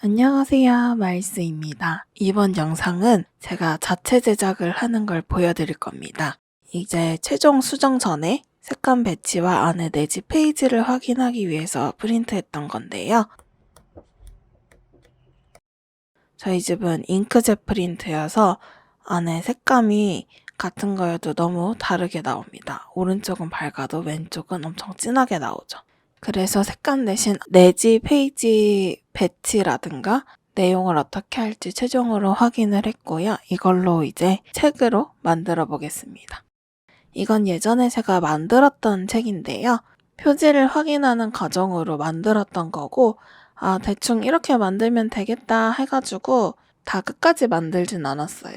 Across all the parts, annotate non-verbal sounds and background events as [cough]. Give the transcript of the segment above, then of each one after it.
안녕하세요. 마이스입니다. 이번 영상은 제가 자체 제작을 하는 걸 보여드릴 겁니다. 이제 최종 수정 전에 색감 배치와 안에 내지 페이지를 확인하기 위해서 프린트했던 건데요. 저희 집은 잉크젯 프린트여서 안에 색감이 같은 거여도 너무 다르게 나옵니다. 오른쪽은 밝아도 왼쪽은 엄청 진하게 나오죠. 그래서 색감 대신 내지 페이지 배치라든가 내용을 어떻게 할지 최종으로 확인을 했고요. 이걸로 이제 책으로 만들어 보겠습니다. 이건 예전에 제가 만들었던 책인데요. 표지를 확인하는 과정으로 만들었던 거고, 아, 대충 이렇게 만들면 되겠다 해가지고 다 끝까지 만들진 않았어요.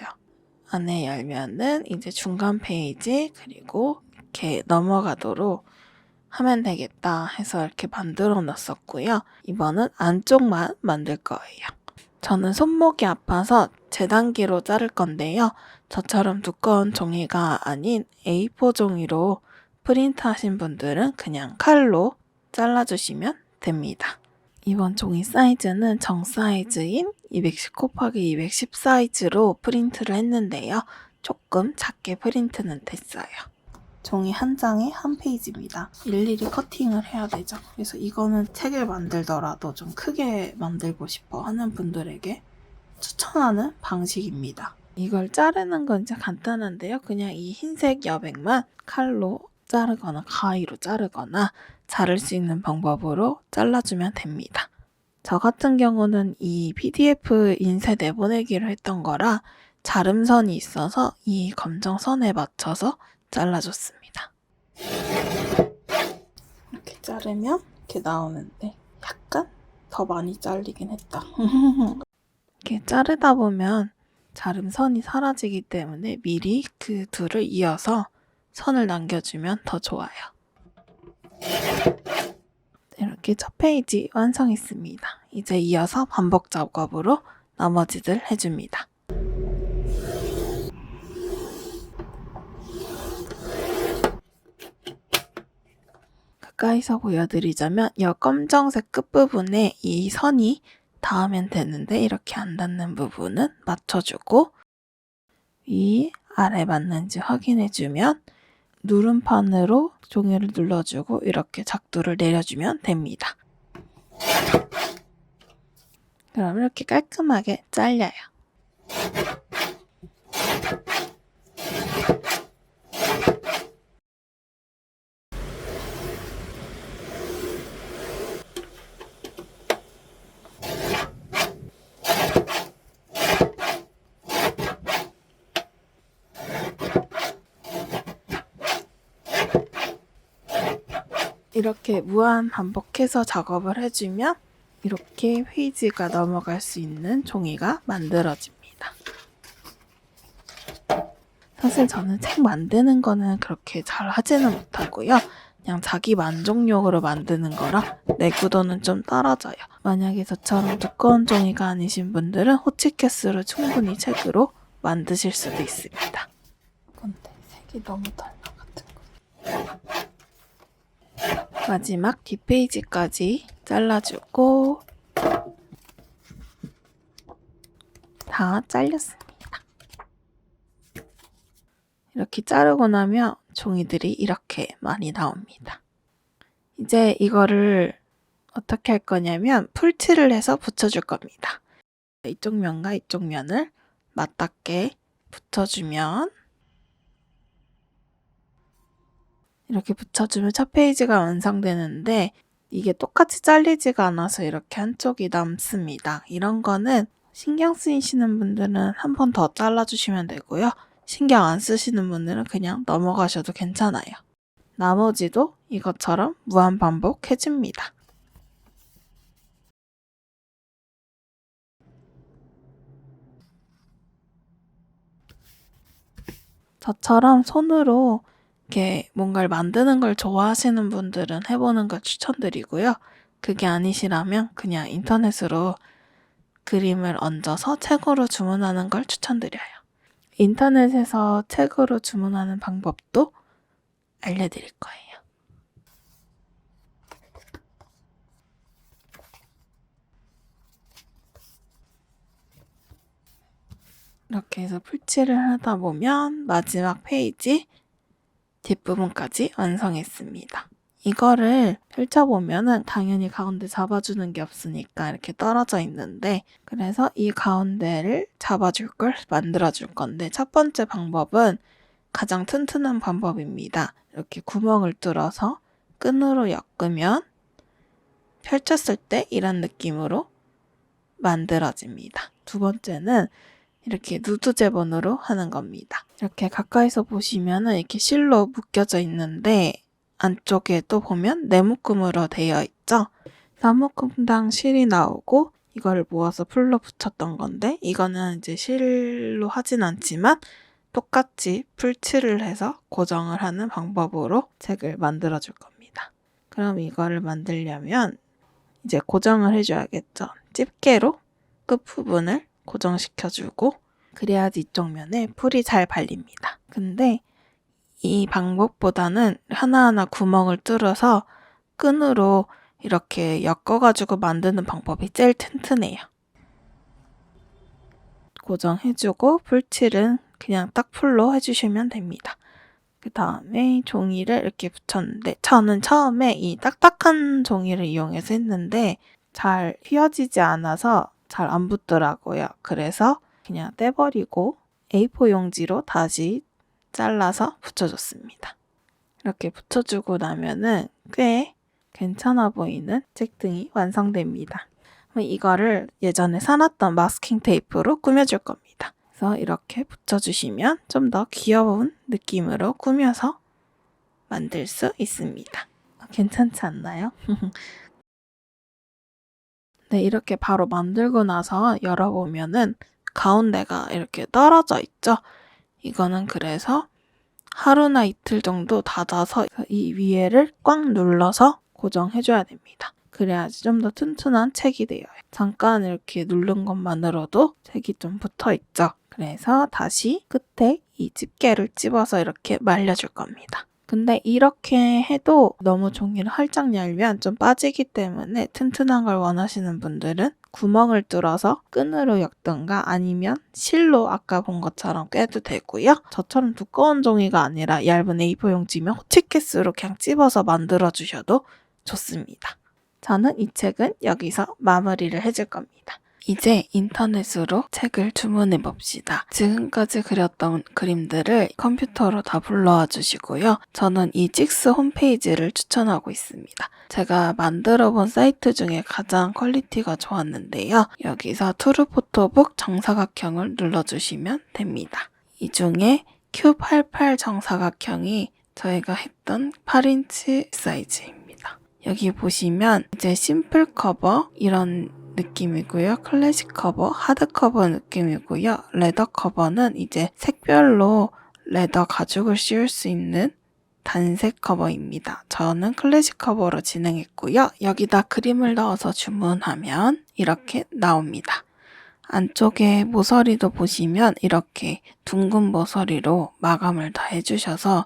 안에 열면은 이제 중간 페이지, 그리고 이렇게 넘어가도록 하면 되겠다 해서 이렇게 만들어 놨었고요. 이번은 안쪽만 만들 거예요. 저는 손목이 아파서 재단기로 자를 건데요. 저처럼 두꺼운 종이가 아닌 A4 종이로 프린트 하신 분들은 그냥 칼로 잘라주시면 됩니다. 이번 종이 사이즈는 정 사이즈인 210 곱하기 210 사이즈로 프린트를 했는데요. 조금 작게 프린트는 됐어요. 종이 한 장에 한 페이지입니다. 일일이 커팅을 해야 되죠. 그래서 이거는 책을 만들더라도 좀 크게 만들고 싶어 하는 분들에게 추천하는 방식입니다. 이걸 자르는 건 진짜 간단한데요. 그냥 이 흰색 여백만 칼로 자르거나 가위로 자르거나 자를 수 있는 방법으로 잘라주면 됩니다. 저 같은 경우는 이 PDF 인쇄 내보내기를 했던 거라 자름선이 있어서 이 검정선에 맞춰서 잘라줬습니다. 이렇게 자르면 이렇게 나오는데 약간 더 많이 잘리긴 했다. 이렇게 자르다 보면 자름선이 사라지기 때문에 미리 그 둘을 이어서 선을 남겨주면 더 좋아요. 이렇게 첫 페이지 완성했습니다. 이제 이어서 반복 작업으로 나머지들 해줍니다. 가까이서 보여드리자면 이 검정색 끝부분에 이 선이 닿으면 되는데 이렇게 안 닿는 부분은 맞춰주고 위 아래 맞는지 확인해주면 누름판으로 종이를 눌러주고 이렇게 작두를 내려주면 됩니다. 그럼 이렇게 깔끔하게 잘려요. 이렇게 무한 반복해서 작업을 해주면 이렇게 페이지가 넘어갈 수 있는 종이가 만들어집니다. 사실 저는 책 만드는 거는 그렇게 잘 하지는 못하고요. 그냥 자기 만족용으로 만드는 거라 내구도는 좀 떨어져요. 만약에 저처럼 두꺼운 종이가 아니신 분들은 호치케스로 충분히 책으로 만드실 수도 있습니다. 근데 색이 너무 달라 같은 거. 마지막 뒷페이지까지 잘라주고 다 잘렸습니다. 이렇게 자르고 나면 종이들이 이렇게 많이 나옵니다. 이제 이거를 어떻게 할 거냐면 풀칠을 해서 붙여줄 겁니다. 이쪽 면과 이쪽 면을 맞닿게 붙여주면 이렇게 붙여주면 첫 페이지가 완성되는데 이게 똑같이 잘리지가 않아서 이렇게 한쪽이 남습니다. 이런 거는 신경 쓰이시는 분들은 한 번 더 잘라주시면 되고요. 신경 안 쓰시는 분들은 그냥 넘어가셔도 괜찮아요. 나머지도 이것처럼 무한 반복해줍니다. 저처럼 손으로 이렇게 뭔가를 만드는 걸 좋아하시는 분들은 해보는 걸 추천드리고요. 그게 아니시라면 그냥 인터넷으로 그림을 얹어서 책으로 주문하는 걸 추천드려요. 인터넷에서 책으로 주문하는 방법도 알려드릴 거예요. 이렇게 해서 풀칠을 하다 보면 마지막 페이지 뒷부분까지 완성했습니다. 이거를 펼쳐보면은 당연히 가운데 잡아주는 게 없으니까 이렇게 떨어져 있는데 그래서 이 가운데를 잡아줄 걸 만들어줄 건데 첫 번째 방법은 가장 튼튼한 방법입니다. 이렇게 구멍을 뚫어서 끈으로 엮으면 펼쳤을 때 이런 느낌으로 만들어집니다. 두 번째는 이렇게 누드 제본으로 하는 겁니다. 이렇게 가까이서 보시면은 이렇게 실로 묶여져 있는데 안쪽에 또 보면 네묶음으로 되어 있죠. 한 묶음당 실이 나오고 이거를 모아서 풀로 붙였던 건데 이거는 이제 실로 하진 않지만 똑같이 풀칠을 해서 고정을 하는 방법으로 책을 만들어 줄 겁니다. 그럼 이거를 만들려면 이제 고정을 해줘야겠죠. 집게로 끝부분을 고정시켜주고 그래야지 이쪽 면에 풀이 잘 발립니다. 근데 이 방법보다는 하나하나 구멍을 뚫어서 끈으로 이렇게 엮어가지고 만드는 방법이 제일 튼튼해요. 고정해주고 풀칠은 그냥 딱 풀로 해주시면 됩니다. 그 다음에 종이를 이렇게 붙였는데 저는 처음에 이 딱딱한 종이를 이용해서 했는데 잘 휘어지지 않아서 잘 안 붙더라고요. 그래서 그냥 떼버리고 A4 용지로 다시 잘라서 붙여줬습니다. 이렇게 붙여주고 나면은 꽤 괜찮아 보이는 책등이 완성됩니다. 이거를 예전에 사놨던 마스킹 테이프로 꾸며줄 겁니다. 그래서 이렇게 붙여주시면 좀 더 귀여운 느낌으로 꾸며서 만들 수 있습니다. 괜찮지 않나요? [laughs] 네, 이렇게 바로 만들고 나서 열어보면은 가운데가 이렇게 떨어져 있죠? 이거는 그래서 하루나 이틀 정도 닫아서 이 위에를 꽉 눌러서 고정해줘야 됩니다. 그래야지 좀 더 튼튼한 책이 돼요. 잠깐 이렇게 누른 것만으로도 책이 좀 붙어 있죠. 그래서 다시 끝에 이 집게를 집어서 이렇게 말려줄 겁니다. 근데 이렇게 해도 너무 종이를 활짝 열면 좀 빠지기 때문에 튼튼한 걸 원하시는 분들은 구멍을 뚫어서 끈으로 엮든가 아니면 실로 아까 본 것처럼 꿰도 되고요. 저처럼 두꺼운 종이가 아니라 얇은 A4 용지면 호치케스로 그냥 찝어서 만들어 주셔도 좋습니다. 저는 이 책은 여기서 마무리를 해줄 겁니다. 이제 인터넷으로 책을 주문해 봅시다. 지금까지 그렸던 그림들을 컴퓨터로 다 불러와 주시고요. 저는 이 찍스 홈페이지를 추천하고 있습니다. 제가 만들어 본 사이트 중에 가장 퀄리티가 좋았는데요. 여기서 투르 포토북 정사각형을 눌러주시면 됩니다. 이 중에 Q88 정사각형이 저희가 했던 8인치 사이즈입니다. 여기 보시면 이제 심플 커버 이런 느낌이고요. 클래식 커버, 하드 커버 느낌이고요. 레더 커버는 이제 색별로 레더 가죽을 씌울 수 있는 단색 커버입니다. 저는 클래식 커버로 진행했고요. 여기다 그림을 넣어서 주문하면 이렇게 나옵니다. 안쪽에 모서리도 보시면 이렇게 둥근 모서리로 마감을 다 해주셔서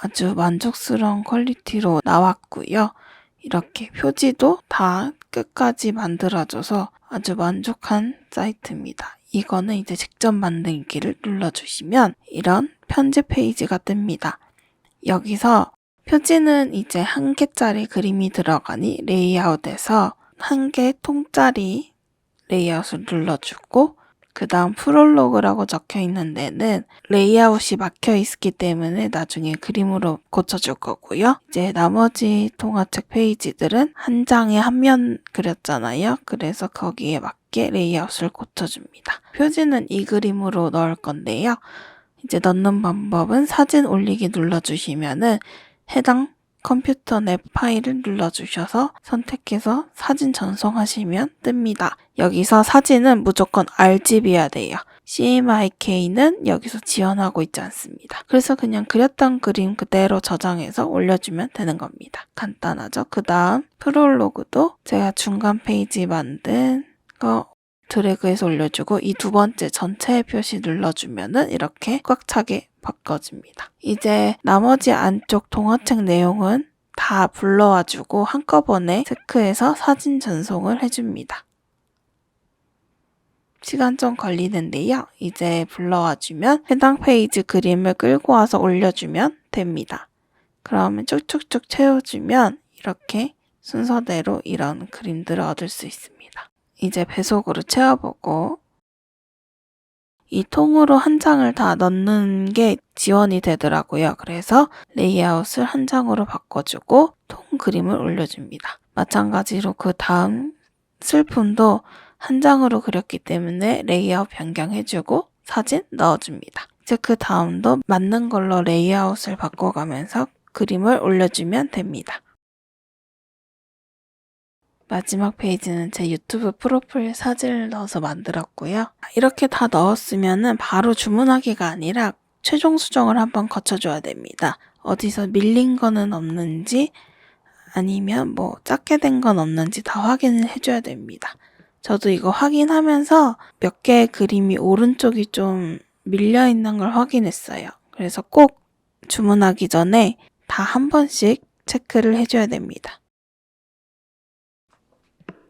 아주 만족스러운 퀄리티로 나왔고요. 이렇게 표지도 다 끝까지 만들어줘서 아주 만족한 사이트입니다. 이거는 이제 직접 만들기를 눌러주시면 이런 편집 페이지가 뜹니다. 여기서 표지는 이제 한 개짜리 그림이 들어가니 레이아웃에서 한 개 통짜리 레이아웃을 눌러주고 그 다음 프롤로그라고 적혀 있는 데는 레이아웃이 막혀 있기 때문에 나중에 그림으로 고쳐줄 거고요. 이제 나머지 동화책 페이지들은 한 장에 한 면 그렸잖아요. 그래서 거기에 맞게 레이아웃을 고쳐줍니다. 표지는 이 그림으로 넣을 건데요. 이제 넣는 방법은 사진 올리기 눌러주시면은 해당 컴퓨터 내 파일을 눌러주셔서 선택해서 사진 전송하시면 뜹니다. 여기서 사진은 무조건 RGB여야 돼요. CMYK는 여기서 지원하고 있지 않습니다. 그래서 그냥 그렸던 그림 그대로 저장해서 올려주면 되는 겁니다. 간단하죠? 그 다음 프롤로그도 제가 중간 페이지 만든 거 드래그해서 올려주고 이 두 번째 전체 표시 눌러주면은 이렇게 꽉 차게 바꿔집니다. 이제 나머지 안쪽 동화책 내용은 다 불러와주고 한꺼번에 체크해서 사진 전송을 해줍니다. 시간 좀 걸리는데요. 이제 불러와 주면 해당 페이지 그림을 끌고 와서 올려주면 됩니다. 그러면 쭉쭉쭉 채워주면 이렇게 순서대로 이런 그림들을 얻을 수 있습니다. 이제 배속으로 채워보고 이 통으로 한 장을 다 넣는 게 지원이 되더라고요. 그래서 레이아웃을 한 장으로 바꿔주고 통 그림을 올려줍니다. 마찬가지로 그 다음 슬픔도 한 장으로 그렸기 때문에 레이아웃 변경해주고 사진 넣어줍니다. 이제 그 다음도 맞는 걸로 레이아웃을 바꿔가면서 그림을 올려주면 됩니다. 마지막 페이지는 제 유튜브 프로필 사진을 넣어서 만들었고요. 이렇게 다 넣었으면은 바로 주문하기가 아니라 최종 수정을 한번 거쳐줘야 됩니다. 어디서 밀린 거는 없는지 아니면 뭐 작게 된 건 없는지 다 확인을 해줘야 됩니다. 저도 이거 확인하면서 몇 개의 그림이 오른쪽이 좀 밀려 있는 걸 확인했어요. 그래서 꼭 주문하기 전에 다 한 번씩 체크를 해줘야 됩니다.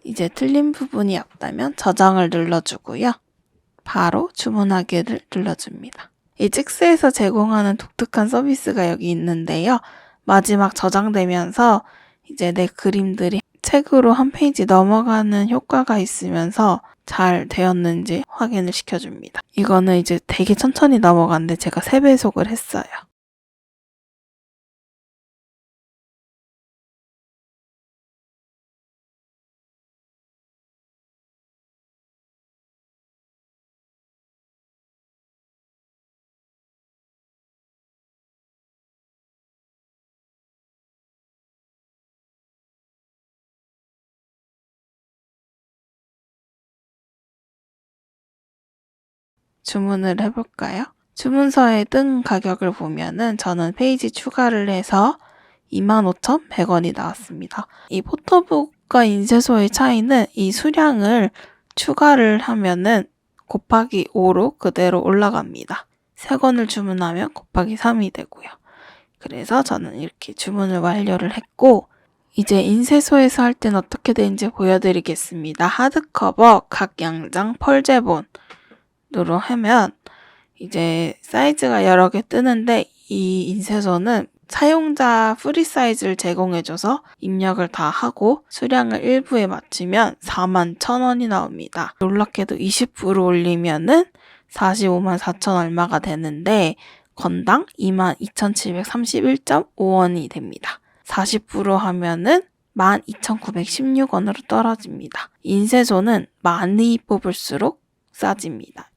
이제 틀린 부분이 없다면 저장을 눌러주고요. 바로 주문하기를 눌러줍니다. 이 찍스에서 제공하는 독특한 서비스가 여기 있는데요. 마지막 저장되면서 이제 내 그림들이 책으로 한 페이지 넘어가는 효과가 있으면서 잘 되었는지 확인을 시켜줍니다. 이거는 이제 되게 천천히 넘어가는데 제가 3배속을 했어요. 주문을 해볼까요? 주문서에 뜬 가격을 보면은 저는 페이지 추가를 해서 25,100원이 나왔습니다. 이 포토북과 인쇄소의 차이는 이 수량을 추가를 하면은 곱하기 5로 그대로 올라갑니다. 세 권을 주문하면 곱하기 3이 되고요. 그래서 저는 이렇게 주문을 완료를 했고 이제 인쇄소에서 할 땐 어떻게 되는지 보여드리겠습니다. 하드커버 각 양장 펄제본 으로 하면 이제 사이즈가 여러 개 뜨는데 이 인쇄소는 사용자 프리 사이즈를 제공해줘서 입력을 다 하고 수량을 일부에 맞추면 4만 1천원이 나옵니다. 놀랍게도 20% 올리면은 45만 4천 얼마가 되는데 건당 2만 2,731.5원이 됩니다. 40% 하면은 12,916원으로 떨어집니다. 인쇄소는 많이 뽑을수록 싸집니다.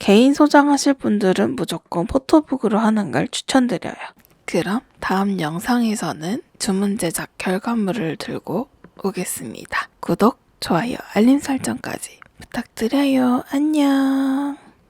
개인 소장하실 분들은 무조건 포토북으로 하는 걸 추천드려요. 그럼 다음 영상에서는 주문 제작 결과물을 들고 오겠습니다. 구독, 좋아요, 알림 설정까지 부탁드려요. 안녕.